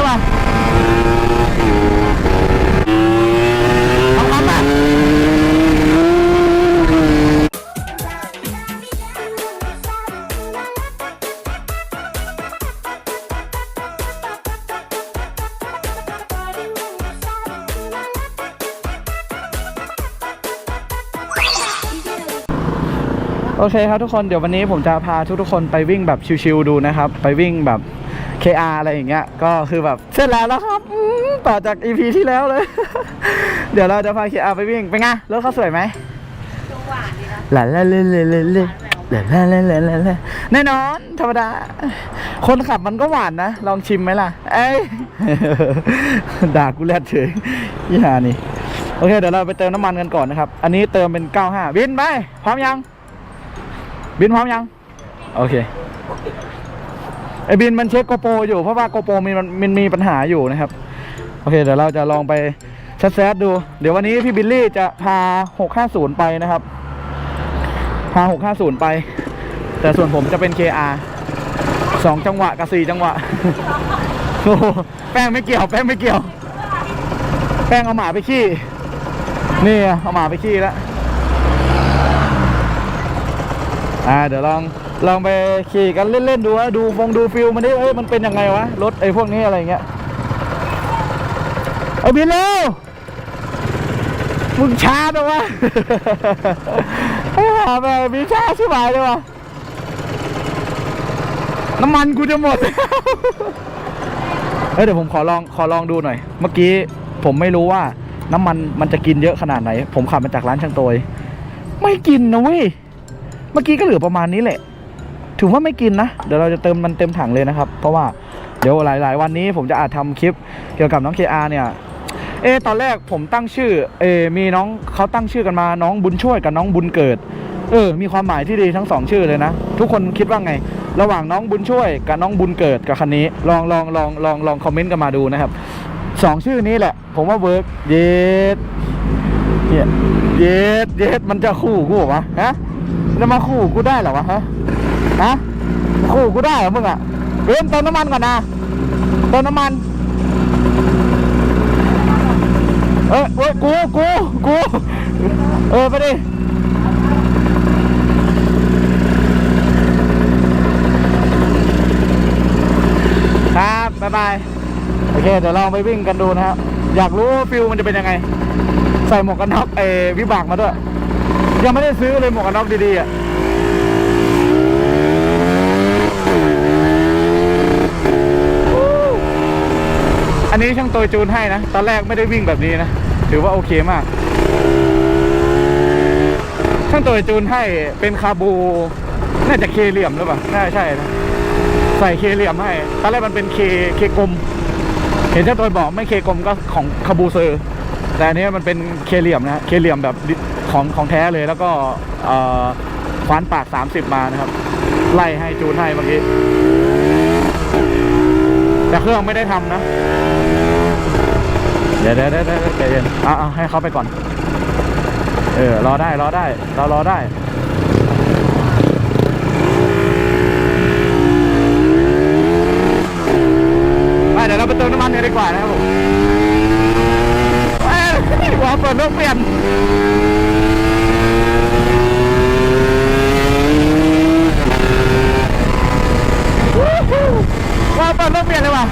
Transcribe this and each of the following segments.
เลยว่ะทำกันอะโอเคครับทุกคนเดี๋ยววันนี้ผมจะพาทุกๆคนไปวิ่งแบบชิวๆดูนะครับ ไปวิ่งแบบ KR อะไรอย่างเงี้ยก็คือแบบเสร็จแล้วแล้วครับต่อจาก EP ที่แล้วเลย เดี๋ยวเราจะพา KR ไปวิ่งเป็นไงรถเขาสวยไหมหวานดีนะหล่ะล่เล่เล่เล่เล่หล่ะล่ะเล่เล่เล่เล่แน่นอน ธรรมดา คนขับมันก็หวานนะ ลองชิมไหมล่ะ เอ้ยด่ากูแลดเฉยยี่หานี่โอเค เดี๋ยวเราไปเติมน้ำมันกันก่อนนะครับ อันนี้เติมเป็น 95 บินไป พร้อมยัง บินพร้อมยัง โอเค ไอบินมันเช็คโกโปรอยู่เพราะว่าโกโปรมีมันมันมีปัญหาอยู่นะครับ โอเค เดี๋ยวเราจะลองไปแซดดู เดี๋ยววันนี้พี่บิลลี่จะพา 650 ไปนะครับ พา 650 ไป แต่ส่วนผมจะเป็น KR สองจังหวะกับสี่จังหวะโอ้โหแป้งไม่เกี่ยว แป้งไม่เกี่ยว แป้งเอาหมาไปขี้ นี่เอาหมาไปขี้แล้ว อ่า เดี๋ยวลอง ลองไปขี่กันเล่นๆดูว่าดูฟงดูฟิลมันดิเอ้ยมันเป็นยังไงวะรถไอ้พวกนี้อะไรเงี้ยไอ้บินเร็วมึงช้าไปวะไอ้ห่าไปบินช้าชิบหายเลยวะน้ำมันกูจะหมดเอ้ยเดี๋ยวผมขอลองขอลองดูหน่อย เมื่อกี้ผมไม่รู้ว่าน้ำมันมันจะกินเยอะขนาดไหน ผมขับมาจากร้านช่างโตย ไม่กินนะเว้ย เมื่อกี้ก็เหลือประมาณนี้แหละ ถือว่าไม่กินนะ เดี๋ยวเราจะเติมมันเต็มถังเลยนะครับ เพราะว่าเดี๋ยวหลาย ๆ วันนี้ผมจะอาจทำคลิปเกี่ยวกับน้อง KR เนี่ย เอตอนแรกผมตั้งชื่อ เอ มีน้องเขาตั้งชื่อกันมา น้องบุญช่วยกับน้องบุญเกิด เออ มีความหมายที่ดีทั้งสองชื่อเลยนะ ทุกคนคิดว่าไง ระหว่างน้องบุญช่วยกับน้องบุญเกิดกับคันนี้ ลองลองลองลองลองคอมเมนต์กันมาดูนะครับสองชื่อนี้แหละ ผมว่าเวิร์กเยสเนี่ยเยสเยสมันจะคู่กูเหรอวะฮะจะมาคู่กูได้หรอวะฮะ ฮะคู่กูได้เหรอมึงอะเริ่มเติมน้ำมันก่อนนะเติมน้ำมัน เอ้ยเว้ยกูกูกูเออไปดิครับบ๊ายบายโอเค เดี๋ยวลองไปวิ่งกันดูนะครับ อยากรู้ฟิลมันจะเป็นยังไง ใส่หมวกกันน็อกเออวิบากมาด้วย ยังไม่ได้ซื้อเลยหมวกกันน็อกดีๆอะ อั นี้ช่างตัวจูนให้นะ ตอนแรกไม่ได้วิ่งแบบนี้นะ ถือว่าโอเคมาก ช่างตัวจูนให้เป็นคาบู น่าจะเคเหลี่ยมหรือเปล่า น่าใช่นะ ใส่เคเหลี่ยมให้ ตอนแรกมันเป็นเคเคกลม เห็นเจ้าตัวบอกไม่เคกลมก็ของคาบูเซอร์ แต่อันนี้มันเป็นเคเหลี่ยมนะ เคเหลี่ยมแบบของของแท้เลย แล้วก็เอ่อควานปาก 30 มานะครับ ไล่ให้จูนให้เมื่อกี้แต่เครื่องไม่ได้ทำนะ เดี๋ยวเดี๋ยวเดี๋ยวเดี๋ยวใจเย็นเอาเอาให้เขาไปก่อน เออ รอได้ รอได้ เรารอได้ ไปเดี๋ยวเราไปเติมน้ำมันกันดีกว่านะครับผมเอ้ยหัวเปิดเรื่องเปลี่ยน ว้าวเปิดเรื่องเปลี่ยนเลยว่ะ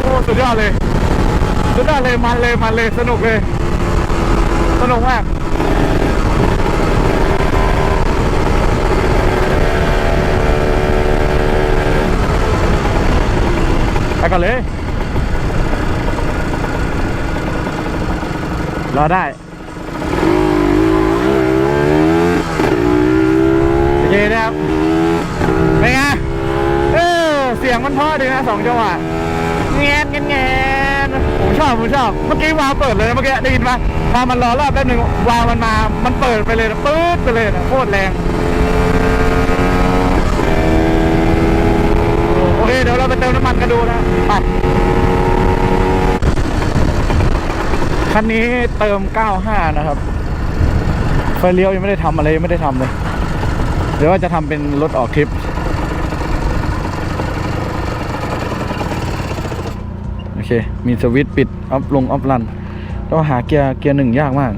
โอ้ สุ ดเลยสุดยอดเลยมันเลยมันเลยสนุกเลย สนุกมากไปก่อนเลย รอได้โอเคนะครับเป็นไงเออเสียงมันพราะดีนะสองจังหวะ งนแงนแงนผมชอบผมชอบ เมื่อกี้วาวเปิดเลยเมื่อกี้ได้ยินปะพอมันรอรอบแป๊บหนึ่งวาวมันมา มันเปิดไปเลยนะปื๊ดไปเลยนะโคตรแรงโอเคเดี๋ยวเราไปเติมน้ำมันกันดูนะไปคันนี้เติม 95 นะครับ ไฟเลี้ยวยังไม่ได้ทำอะไรไม่ได้ทำเลยรือว่าจะทำเป็นรถออกทริป โอเค มีสวิตช์ปิดอัพลงอัพรันเราหาเกียร์เกียร์หนึ่งยากมาก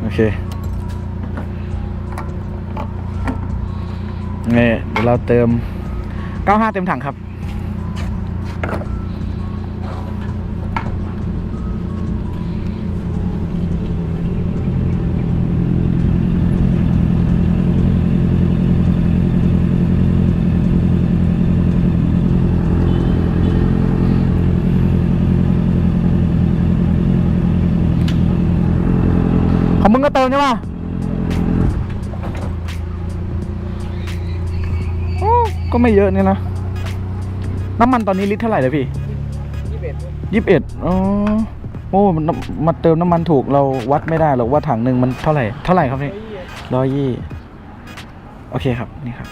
โอเคนี่เดี๋ยวเราเติม 95 เต็มถังครับ มึงก็เติมใช่ป่ะโอ้ก็ไม่เยอะเนี่ยนะ น้ำมันตอนนี้ลิตรเท่าไหร่เลยพี่ยี่สิบเอ็ดอ๋อโอ้มันมาเติมน้ำมันถูกเราวัดไม่ได้หรอกว่าถังหนึ่งมันเท่าไหร่เท่าไหร่ครับนี่ร้อยยี่โอเคครับนี่ครับ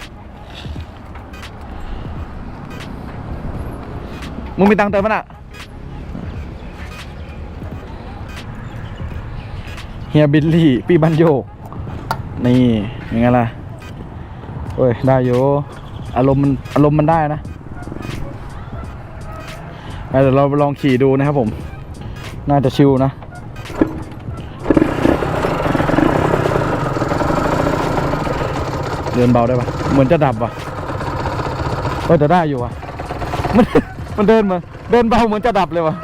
มึงมีตังเติมมั้ยน่ะ เฮียบิลลี่ปีบันโยก นี่ยังไงล่ะโอ้ยได้อยู่อารมณ์มันอารมณ์มันได้นะอ่เดี๋ยวเราลองขี่ดูนะครับผม น่าจะชิวนะเดินเบาได้ปะเหมือนจะดับปะเออแต่ได้อยู่อะมันมันเดินมาเดินเบาเหมือนจะดับเลยวะ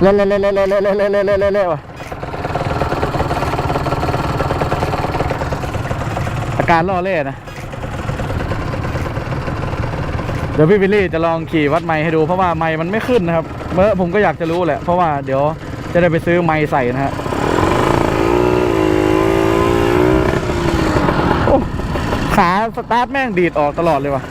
เล่เล่เล่เล่เล่เล่เล่เล่เล่เล่เล่เล่วะ อา การล่อเล่นะ เดี๋ยวพี่วิลลี่จะลองขี่วัดไม้ให้ดูเพราะว่าไม้มันไม่ขึ้นนะครับ เมื่อผมก็อยากจะรู้แหละ เพราะว่าเดี๋ยวจะได้ไปซื้อไม้ใส่นะฮะโอ้ขาสตาร์ทแม่งดีดออกตลอดเลยว่ะ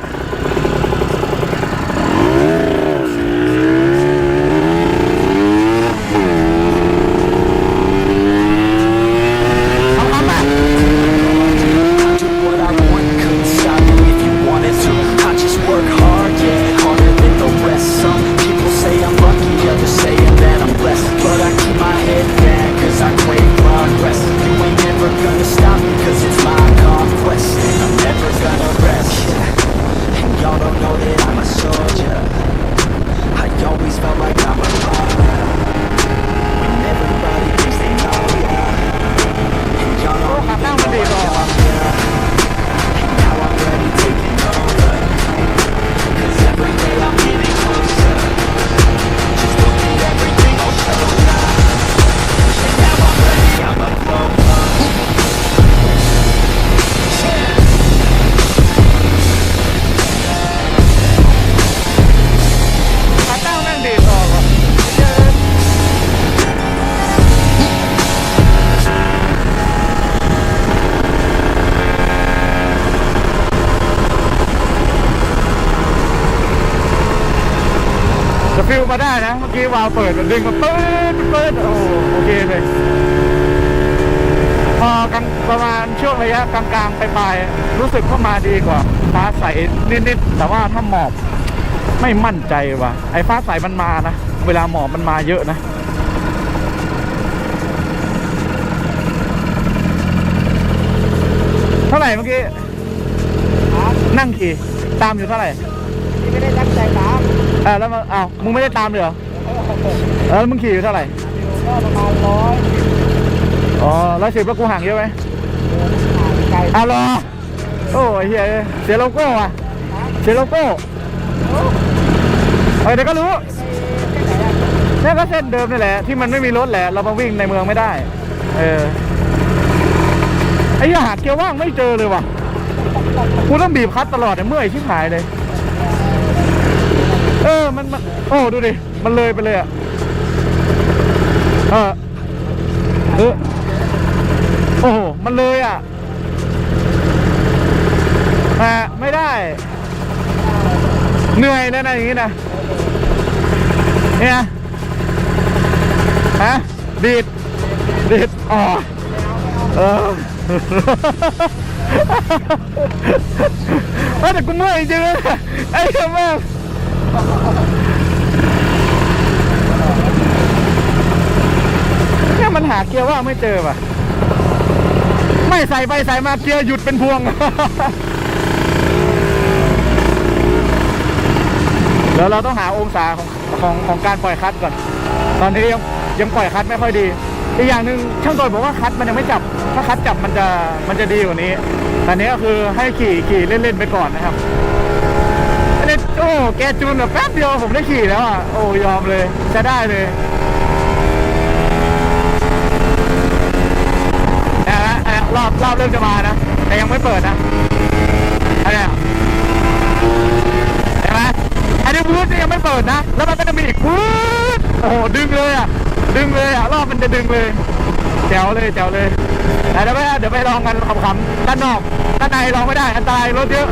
อกี้วาล์วเปิดมันดึงมาเปิดเปิดโอ้โหโอเคเลยพอกลางประมาณช่วงระยะกลางๆไปลายๆรู้สึกว่ามาดีกว่าฟ้าใสนิดๆแต่ว่าถ้าหมอกไม่มั่นใจว่ะไอ้ฟ้าใสมันมานะ เวลาหมอกมันมาเยอะนะเท่าไหร่เมื่อกี้นั่งขี่ตามอยู่เท่าไหร่นี่ไม่ได้ตั้งใจตามเออแล้วมาอ้าวมึงไม่ได้ตามเลยเหรอ เออแล้วมึงขี่อยู่เท่าไหร่ก็ประมาณร้อยอ๋อร้อยสิบแล้วกูห่างเยอะไหมไกลอ้าวเหรอโอ้ยเฮียเสียโลโก้อะเสียโลโก้เออเดี๋ยวก็รู้นี่ก็เส้นเดิมนี่แหละ ที่มันไม่มีรถแหละ เรามาวิ่งในเมืองไม่ได้ เออไอ้เหี้ยหาเกียร์ว่างไม่เจอเลยว่ะกูต้องบีบคลัตช์ตลอดเนี่ยเมื่อยชิบหายเลย เออมันมันโอ้ดูดิ มันเลยไปเลยอะเออเออโอ้โห มันเลยอะอะไม่ได้ เหนื่อยนะนะอย่างนี้นะเนี่ยฮะดีดดีดอ๋อเออเอ้ยแต่กูเมื่อยจริงเลยไอ้เหี้ยแม่งเนี่ย มันหาเกียร์ว่าไม่เจอป่ะ ไม่ใส่ไปใส่มาเกียร์หยุดเป็นพวง เดี๋ยวเราต้องหาองศาของของของการปล่อยคลัตช์ก่อน ตอนนี้ยังยังปล่อยคลัตช์ไม่ค่อยดี อีกอย่างหนึ่งช่างตัวบอกว่าคลัตช์มันยังไม่จับ ถ้าคลัตช์จับมันจะมันจะดีกว่านี้แต่นี้ก็คือให้ขี่ขี่เล่นๆไปก่อนนะครับอันนี้โอ้แกจูนแบบแป๊บเดียวผมได้ขี่แล้วอะ โอ้ยอมเลย จะได้เลย รอบรอบเริ่มจะมานะ แต่ยังไม่เปิดนะอะไรเห็นไหมอันนี้วูดยังไม่เปิดนะ แล้วมันก็จะมีอีกวูดโอ้โหดึงเลยอะ ดึงเลยอะ รอบมันจะดึงเลยแจวเลยแจวเลยเดี๋ยวไปเดี๋ยวไปลองกันขำๆด้านนอก ด้านในลองไม่ได้ อันตรายรถเยอะ